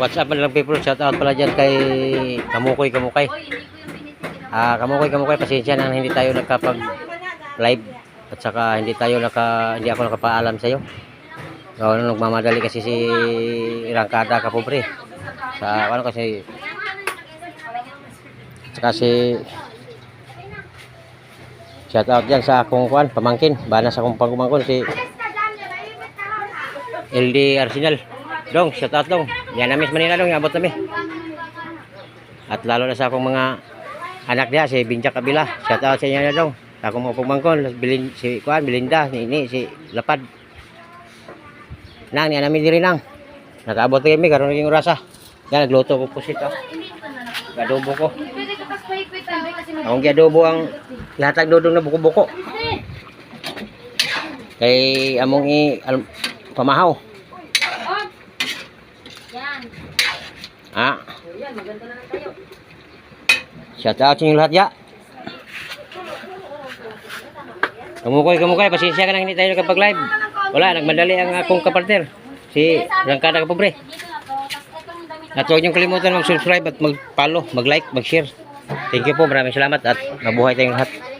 What's up mga people? Shout out pala dyan kay Kamukoy Kamukay. Ah, Kamukoy Kamukay, pasensya na hindi tayo nakapag live at saka hindi tayo naka hindi ako nakapaalam sa iyo. So, ano, nagmamadali kasi si Rangkada Kapobre. Sa ano kasi saka si shout out dyan sa akong kuan pamangkin bana sa akong pagkumangkon si LD Arsenal. Dong shout out dong. Yan namin sa Manila dong. Abot kami at lalo na sa akong mga anak niya si Binja Kabila. Shout out sa inyo na dong. Sa akong mga pagmangkon bilin, si kuan Belinda ni, ni si Lapad. Nang yan namin diri nang. Nakaabot kami karon naging orasa yan nagluto ko pusit ah gadubo ko. Akong giadobo ang ihatag dodong na buko-buko. Kay among i pamahaw. Yan. Ah. Shout out sa inyo lahat ya. Kamukoy, kamukoy, pasensya ka nang hindi tayo nakapag-live. Wala, nagmadali ang akong kapartner. Si Rangkada Kapobre. Na. At huwag niyong kalimutan mag-subscribe at mag-follow, mag-like, mag-share. Thank you po, maraming salamat at mabuhay tayong lahat.